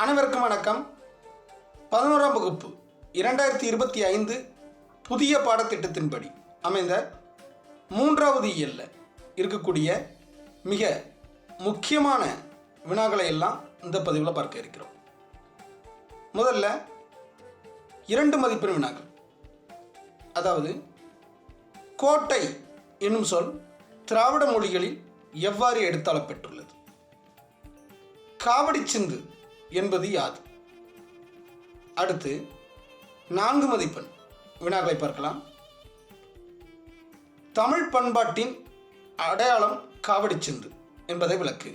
அனைவருக்கும் வணக்கம். பதினோராம் வகுப்பு இரண்டாயிரத்தி இருபத்தி ஐந்து புதிய பாடத்திட்டத்தின்படி அமைந்த மூன்றாவது இயல்ல இருக்கக்கூடிய மிக முக்கியமான வினாக்களை எல்லாம் இந்த பதிவில் பார்க்க இருக்கிறோம். முதல்ல இரண்டு மதிப்பெண் வினாக்கள். அதாவது கோட்டை என்னும் சொல் திராவிட மொழிகளில் எவ்வாறு எடுத்தாளப்பெற்றுள்ளது காவடி சிந்து என்பது யாது? அடுத்து நான்கு மதிப்பெண் வினாக்களை பார்க்கலாம். தமிழ் பண்பாட்டின் அடையாளம் காவடி சிந்து என்பதை விளக்குக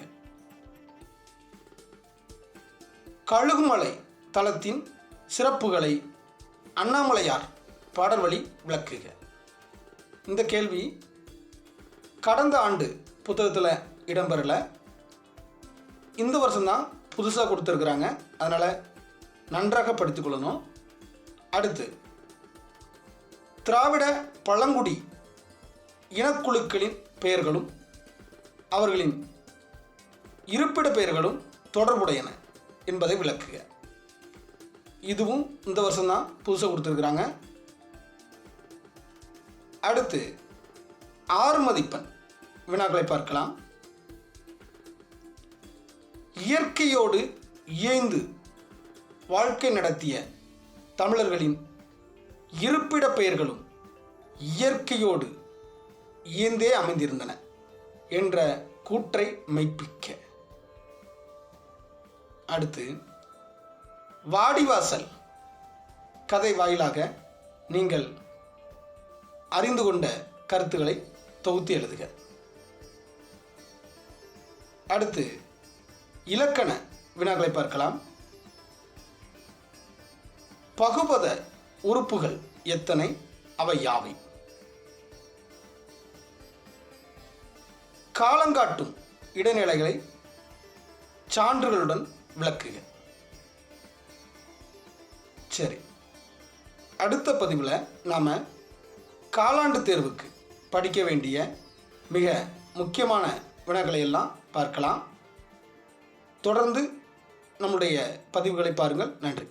கழுகுமலை தளத்தின் சிறப்புகளை அண்ணாமலையார் பாடல் வழி விளக்குக இந்த கேள்வி கடந்த ஆண்டு புத்தகத்தில் இடம்பெறல. இந்த வருஷம்தான் புதுசாக கொடுத்துருக்குறாங்க. அதனால் நன்றாக படித்துக்கொள்ளணும். அடுத்து திராவிட பழங்குடி இனக்குழுக்களின் பெயர்களும் அவர்களின் இருப்பிட பெயர்களும் தொடர்புடையன என்பதை விளக்குக. இதுவும் இந்த வருஷம்தான் புதுசாக கொடுத்துருக்குறாங்க. அடுத்து ஆறு மதிப்பெண் வினாக்களை பார்க்கலாம். இயற்கையோடு இயைந்து வாழ்க்கை நடத்திய தமிழர்களின் இருப்பிட பெயர்களும் இயற்கையோடு இயந்தே அமைந்திருந்தன என்ற கூற்றை மெய்ப்பிக்க. அடுத்து வாடிவாசல் கதை வாயிலாக நீங்கள் அறிந்து கொண்ட கருத்துக்களை தொகுத்து எழுதுக. அடுத்து இலக்கண வினாக்களை பார்க்கலாம். பகுபத உறுப்புகள் எத்தனை? அவை யாவை? காலங்காட்டும் இடைநிலைகளை சான்றுகளுடன் விளக்குக. சரி. அடுத்த பதிவில் நாம் காலாண்டு தேர்வுக்கு படிக்க வேண்டிய மிக முக்கியமான வினாக்களை எல்லாம் பார்க்கலாம். தொடர்ந்து நம்முடைய பதிவுகளை பாருங்கள். நன்றி.